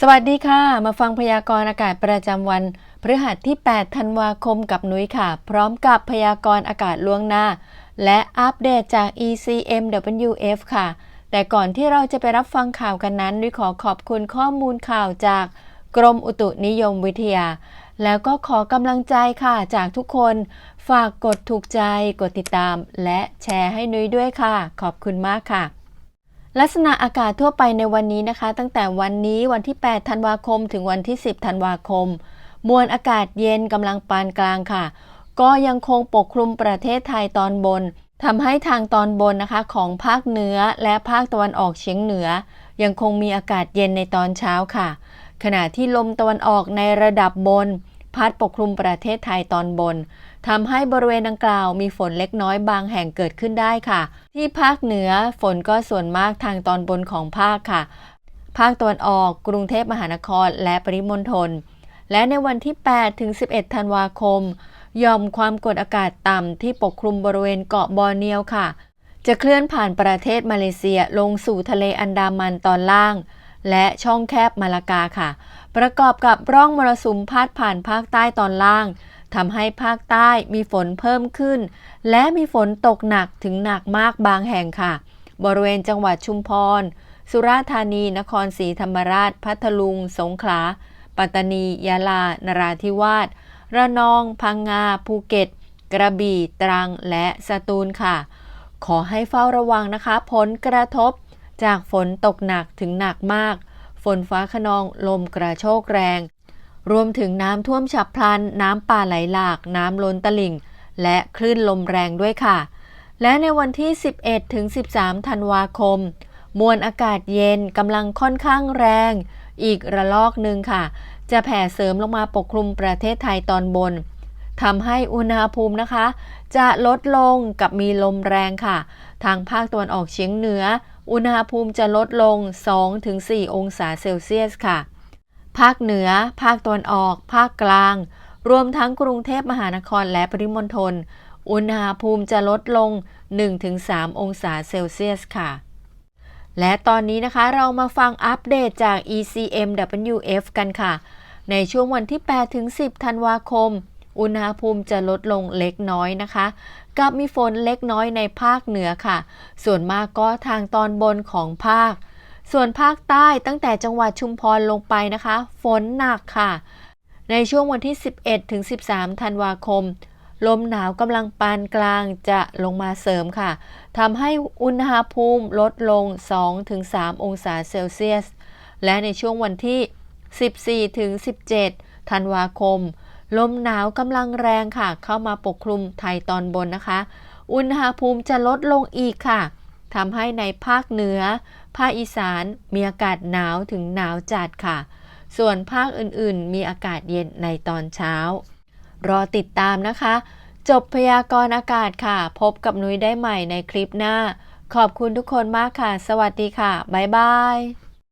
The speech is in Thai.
สวัสดีค่ะ มาฟังพยากรณ์อากาศประจำวันพฤหัสที่ 8 ธันวาคมกับนุ้ยค่ะ พร้อมกับพยากรณ์อากาศล่วงหน้า และอัปเดตจาก ECMWF ค่ะ แต่ก่อนที่เราจะไปรับฟังข่าวกันนั้นนุ้ยขอขอบคุณข้อมูลข่าวจากกรมอุตุนิยมวิทยา แล้วก็ขอกำลังใจค่ะจากทุกคน ฝากกดถูกใจ กดติดตาม และแชร์ให้นุ้ยด้วยค่ะ ขอบคุณมากค่ะ ลักษณะอากาศทั่วไปในวันนี้นะคะ ตั้งแต่วันนี้วันที่ 8 ธันวาคม ถึงวันที่ 10 ธันวาคม มวลอากาศเย็นกำลังปานกลางค่ะ ก็ยังคงปกคลุมประเทศไทยตอนบนทำให้ทางตอนบนนะคะของภาคเหนือและภาคตะวันออกเฉียงเหนือ ยังคงมีอากาศเย็นในตอนเช้าค่ะ ขณะที่ลมตะวันออกในระดับบน พัดปกคลุมประเทศไทยตอนบน ทำให้บริเวณดังกล่าวมีฝนเล็กน้อยบางแห่งเกิดขึ้นได้ค่ะ ที่ภาคเหนือฝนก็ส่วนมากทางตอนบนของภาคค่ะ ภาคตะวันออกกรุงเทพมหานครและปริมณฑลและในวันที่ 8 ถึง 11 ธันวาคมยอมความกดอากาศต่ำที่ปกคลุมบริเวณเกาะบอร์เนียวค่ะ จะเคลื่อนผ่านประเทศมาเลเซียลงสู่ทะเลอันดามันตอนล่าง และช่องแคบมาลากาค่ะ ประกอบกับร่องมรสุมพาดผ่านภาคใต้ตอนล่าง ทำให้ภาคใต้มีฝนเพิ่มขึ้น และมีฝนตกหนักถึงหนักมากบางแห่งค่ะ บริเวณจังหวัดชุมพร สุราษฎร์ธานี นครศรีธรรมราช พัทลุง สงขลา ปัตตานี ยะลา นราธิวาส ระนอง พังงา ภูเก็ต กระบี่ ตรัง และสตูลค่ะ ขอให้เฝ้าระวังนะคะ ผลกระทบจากฝนตกหนักถึงหนักมาก ฝนฟ้าขนอง ลมกระโชกแรง รวมถึงน้ำท่วมฉับพลัน น้ำป่าไหลหลาก น้ำล้นตลิ่ง และคลื่นลมแรงด้วยค่ะ และในวันที่ 11 ถึง 13 ธันวาคม มวลอากาศเย็นกำลังค่อนข้างแรง อีกระลอกหนึ่งค่ะ จะแผ่เสริมลงมาปกคลุมประเทศไทยตอนบนทำให้อุณหภูมินะคะ จะลดลงกับมีลมแรงค่ะ ทางภาคตะวันออกเฉียงเหนือ อุณหภูมิจะลดลง 2-4 องศาเซลเซียสค่ะ ภาคเหนือ ภาคตะวันออก ภาคกลาง รวมทั้งกรุงเทพมหานครและปริมณฑล อุณหภูมิจะลดลง 1-3 องศาเซลเซียสค่ะ และตอนนี้นะคะเรามาฟังอัปเดตจาก ECMWF กันค่ะ ในช่วงวันที่ 8-10 ธันวาคม อุณหภูมิจะลดลงเล็กน้อยนะคะ กับมีฝนเล็กน้อยในภาคเหนือค่ะ ส่วนมากก็ทางตอนบนของภาค ส่วนภาคใต้ตั้งแต่จังหวัดชุมพรลงไปนะคะ ฝนหนักค่ะ ในช่วงวันที่ 11 ถึง 13 ธันวาคม ลมหนาวกำลังปานกลางจะลงมาเสริมค่ะทำให้อุณหภูมิลดลง 2-3 องศาเซลเซียส และในช่วงวันที่ 14 ถึง 17 ธันวาคม ลมหนาวกำลังแรงค่ะ เข้ามาปกคลุมไทยตอนบนนะคะ อุณหภูมิจะลดลงอีกค่ะ ทำให้ในภาคเหนือ ภาคอีสานมีอากาศหนาวถึงหนาวจัดค่ะ ส่วนภาคอื่นๆ มีอากาศเย็นในตอนเช้า รอติดตามนะคะ จบพยากรณ์อากาศค่ะ พบกับนุ้ยได้ใหม่ในคลิปหน้า ขอบคุณทุกคนมากค่ะ สวัสดีค่ะ บ๊ายบาย